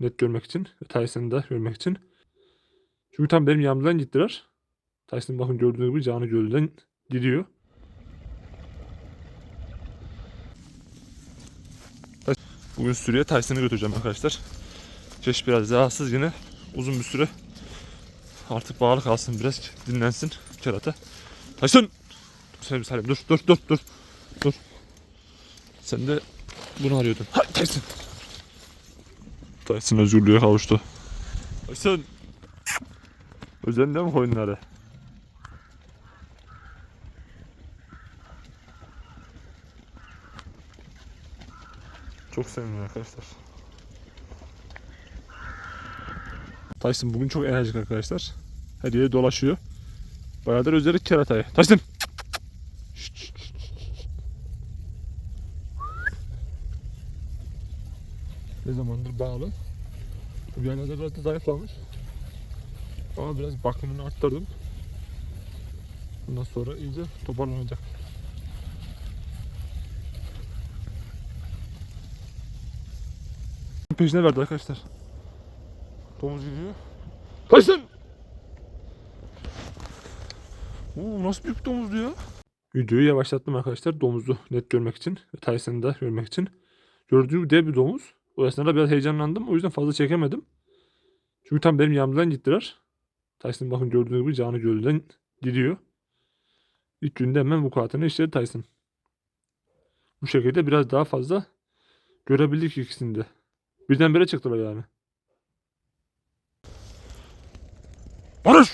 net görmek için Tyson'ı da görmek için. Çünkü tam benim yanımdan gittiler. Tyson bakın gördüğünüz gibi canı gölden gidiyor. Bugün sürüye Tyson'ı götüreceğim arkadaşlar. Çeş biraz rahatsız yine uzun bir süre artık bağlı kalsın biraz dinlensin kerata. Tyson! Sen Salim dur dur dur dur dur. Sen de bunu arıyordun. Ha Tyson! Tyson özgürlüğe kavuştu. Tyson! Özelinde mi koyunları? Çok sevindim arkadaşlar. Tyson bugün çok enerjik arkadaşlar. Her yere dolaşıyor. Bayağıdır özledik keratayı. Tyson! Ne zamandır bağlı. Da zayıflamış. Ama biraz bakımını arttırdım. Bundan sonra iyice toparlanacak. Peşine verdi arkadaşlar. Domuz gidiyor. Kaçsın! Oo, nasıl büyük domuzdu ya? Videoyu yavaşlattım arkadaşlar domuzu net görmek için Tyson'ı da görmek için. Gördüğüm dev bir domuz. O esnada biraz heyecanlandım. O yüzden fazla çekemedim. Çünkü tam benim yanımdan gittiler. Tyson bakın gördüğünüz gibi canı gölden gidiyor. İlk günde hemen bu vukuatını işledi Tyson. Bu şekilde biraz daha fazla görebildik ikisini de. Birdenbire çıktılar yani. Barış!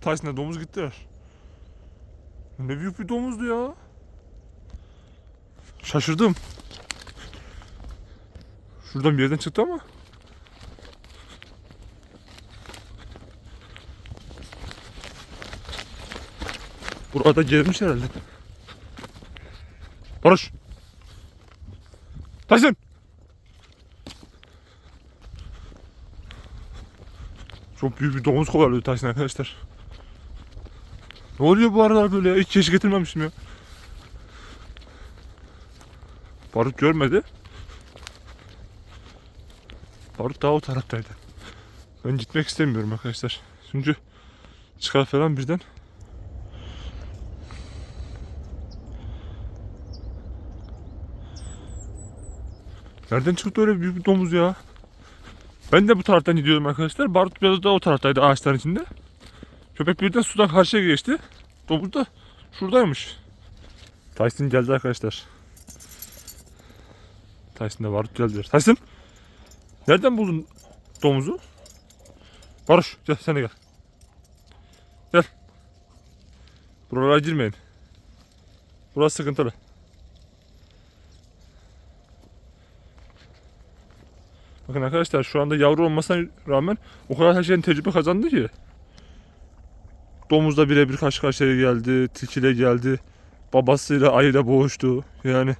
Tyson'a domuz gittiler. Ne büyük bir domuzdu ya. Şaşırdım. Şuradan bir yerden çıktı ama. Burada gelmiş herhalde. Barış. Tyson. Çok büyük bir domuz kovalıyor Tyson arkadaşlar. Ne oluyor bu aralar böyle ya? Hiç keşke getirmemiştim ya. Barut görmedi. Barut daha o taraftaydı. Ben gitmek istemiyorum arkadaşlar. Çünkü çıkar falan birden. Nereden çıktı öyle büyük bir domuz ya? Ben de bu taraftan gidiyordum arkadaşlar. Barut biraz da o taraftaydı ağaçların içinde. Köpek birden sudan karşıya geçti. Domuz da şuradaymış. Tyson geldi arkadaşlar. Tyson da Barut geldi. Tyson! Nereden buldun domuzu? Barış gel sen de gel. Gel. Buralara girmeyin. Burası sıkıntılı. Bakın arkadaşlar şu anda yavru olmasına rağmen o kadar her şeyden tecrübe kazandı ki. Domuzla birebir karşı karşıya geldi, tilkiyle geldi. Babasıyla ayıyla boğuştu. Yani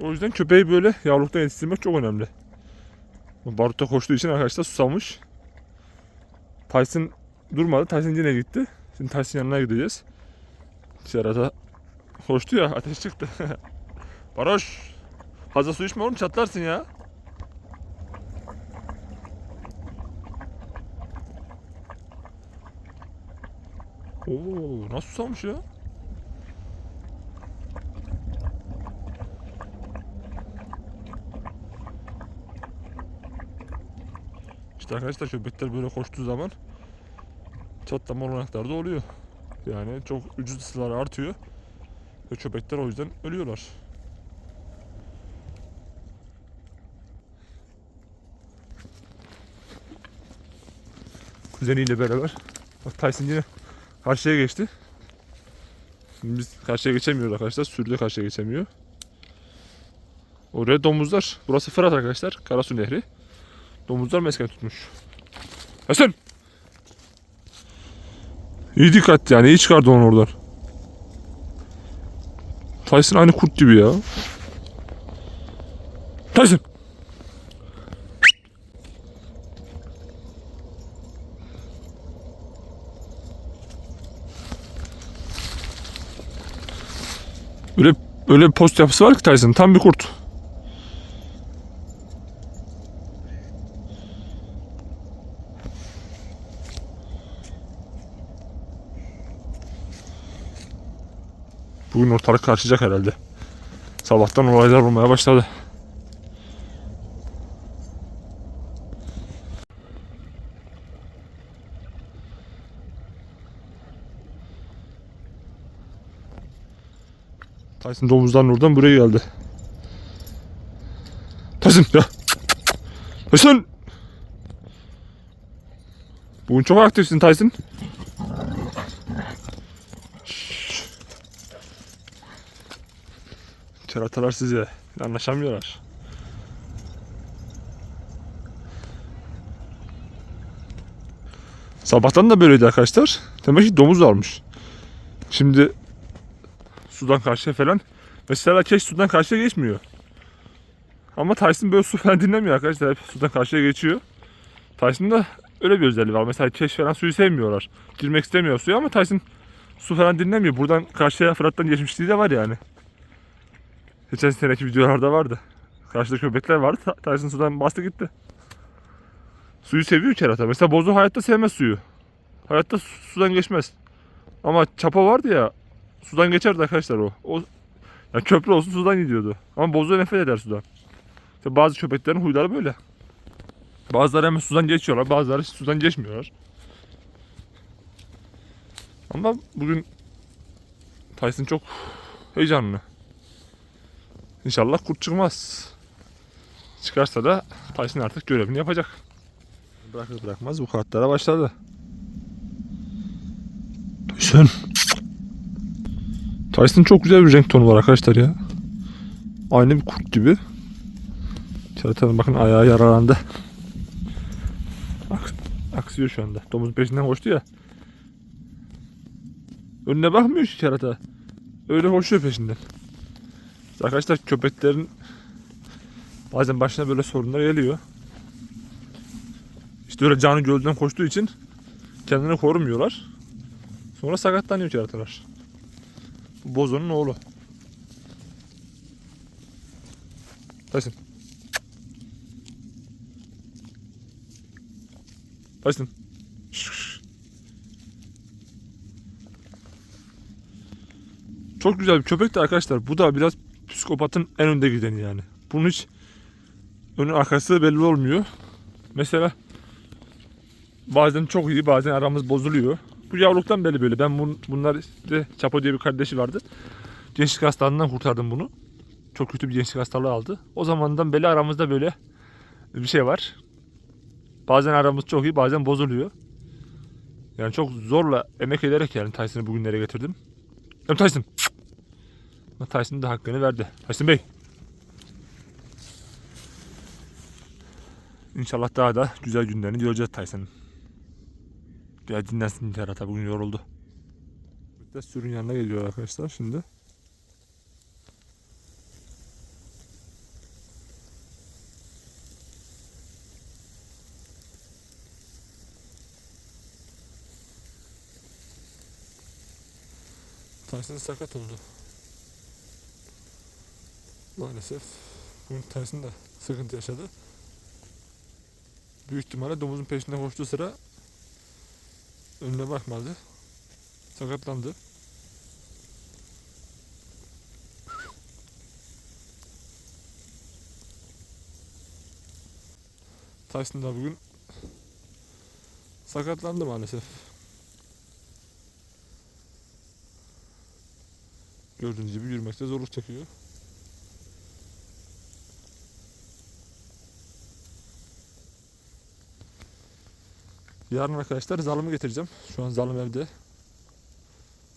o yüzden köpeği böyle yavruluktan yetiştirmek çok önemli. Barut'ta koştuğu için arkadaşlar susamış. Tyson durmadı. Tyson yine gitti. Şimdi Tyson yanına gideceğiz. Dışarıda koştu ya ateş çıktı. Baroş. Fazla su içme oğlum çatlarsın ya. Oo, nasıl susamış ya? İşte arkadaşlar köpekler böyle koştuğu zaman çatlama olanakları da oluyor. Yani çok vücut ısıları artıyor. Ve köpekler o yüzden ölüyorlar. Kuzeniyle beraber. Bak Tyson yine karşıya geçti. Şimdi biz karşıya geçemiyoruz arkadaşlar. Sürüde karşıya geçemiyor. Oraya domuzlar. Burası Fırat arkadaşlar. Karasu Nehri. Domuzlar mesken tutmuş. Hasan! İyi dikkat yani. iyi çıkardı onu oradan. Tyson aynı kurt gibi ya. Tyson! Öyle bir post yapısı var ki Tyson. Tam bir kurt. Bugün ortalık karışacak herhalde. Sabahtan olaylar olmaya başladı. Tyson domuzdan oradan buraya geldi. Tyson ya. Tyson. Bugün çok aktifsin Tyson. Keratalar size. Anlaşamıyorlar. Sabahtan da böyleydi arkadaşlar. Demek ki domuz varmış. Şimdi sudan karşıya falan. Mesela keş sudan karşıya geçmiyor. Ama Tyson böyle su falan dinlemiyor arkadaşlar. Hep sudan karşıya geçiyor. Tyson'da öyle bir özelliği var. Mesela keş falan suyu sevmiyorlar. Girmek istemiyor suya ama Tyson su falan dinlemiyor. Buradan karşıya Fırat'tan geçmişliği de var yani. Geçen seneki videolarda vardı. Karşıda köpekler vardı. Tyson sudan bastı gitti. Suyu seviyor kerata. Mesela bozu hayatta sevmez suyu. Hayatta su- sudan geçmez. Ama çapa vardı ya sudan geçerdi arkadaşlar o. O ya köprü olsun sudan gidiyordu. Ama bozu nefret eder sudan. İşte bazı köpeklerin huyları böyle. Bazıları hemen sudan geçiyorlar, bazıları sudan geçmiyorlar. Ama bugün Tyson çok heyecanlı. İnşallah kurt çıkmaz. Çıkarsa da Tyson artık görevini yapacak. Bırakır bırakmaz bu kartlara başladı. Tyson. Tyson çok güzel bir renk tonu var arkadaşlar ya. Aynı bir kurt gibi. Çaratanın bakın ayağı yaralandı. Aks aksıyor şu anda. Domuzun peşinden koştu ya. Önüne bakmıyor ki kerata. Öyle koşuyor peşinden. Arkadaşlar köpeklerin bazen başına böyle sorunlar geliyor. İşte öyle canı gölden koştuğu için kendini korumuyorlar. Sonra sakatlanıyor keratalar. Bu Bozo'nun oğlu. Tyson. Tyson. Çok güzel bir köpek de arkadaşlar. Bu da biraz psikopatın en önde gideni yani. Bunun hiç önü arkası belli olmuyor. Mesela bazen çok iyi bazen aramız bozuluyor. Bu yavruluktan belli böyle. Ben bun, bunlar işte Çapo diye bir kardeşi vardı. Gençlik hastalığından kurtardım bunu. Çok kötü bir gençlik hastalığı aldı. O zamandan beri aramızda böyle bir şey var. Bazen aramız çok iyi bazen bozuluyor. Yani çok zorla emek ederek yani Tyson'ı bugünlere getirdim. Hem Tyson. Ama Tyson da hakkını verdi. Tyson Bey. İnşallah daha da güzel günlerini göreceğiz Tyson'ın. Biraz dinlensin Kerata bugün yoruldu. Bir sürün yanına geliyor arkadaşlar şimdi. Tyson sakat oldu. Maalesef bugün Tyson da sıkıntı yaşadı. Büyük ihtimalle domuzun peşinden koştuğu sıra önüne bakmadı. Sakatlandı. Tyson da bugün sakatlandı maalesef. Gördüğünüz gibi yürümekte zorluk çekiyor. Yarın arkadaşlar zalımı getireceğim. Şu an zalım evde.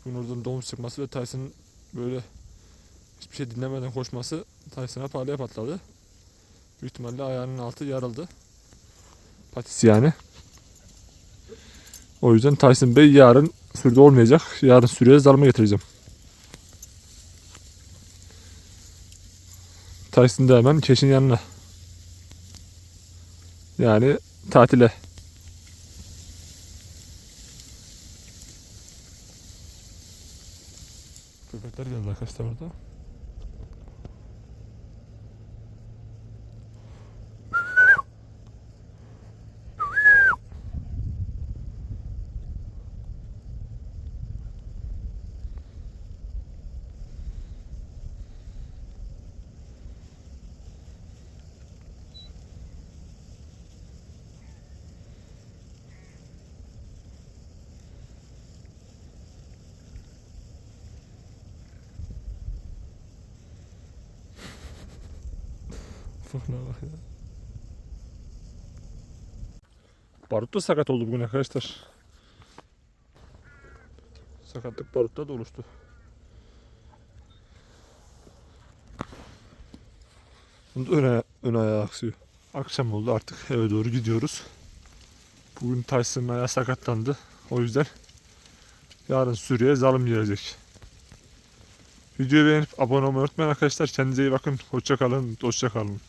Oradan domuz çıkması ve Tyson'ın böyle hiçbir şey dinlemeden koşması Tyson'a pahalıya patladı. Büyük ihtimalle ayağının altı yarıldı. Patisi yani. O yüzden Tyson Bey yarın sürüde olmayacak. Yarın sürüye zalımı getireceğim. Tyson da hemen Keş'in yanına. Yani tatile. Arkadaşlar orada. Barut da sakat oldu bugün arkadaşlar. Sakatlık barutta da oluştu. Bunda ön, aya- ön ayağı aksıyor. Akşam oldu artık eve doğru gidiyoruz. Bugün Tyson'ın ayağı sakatlandı. O yüzden yarın Suriye zalim gelecek. Videoyu beğenip abone olmayı unutmayın arkadaşlar. Kendinize iyi bakın. Hoşça kalın. Hoşça kalın.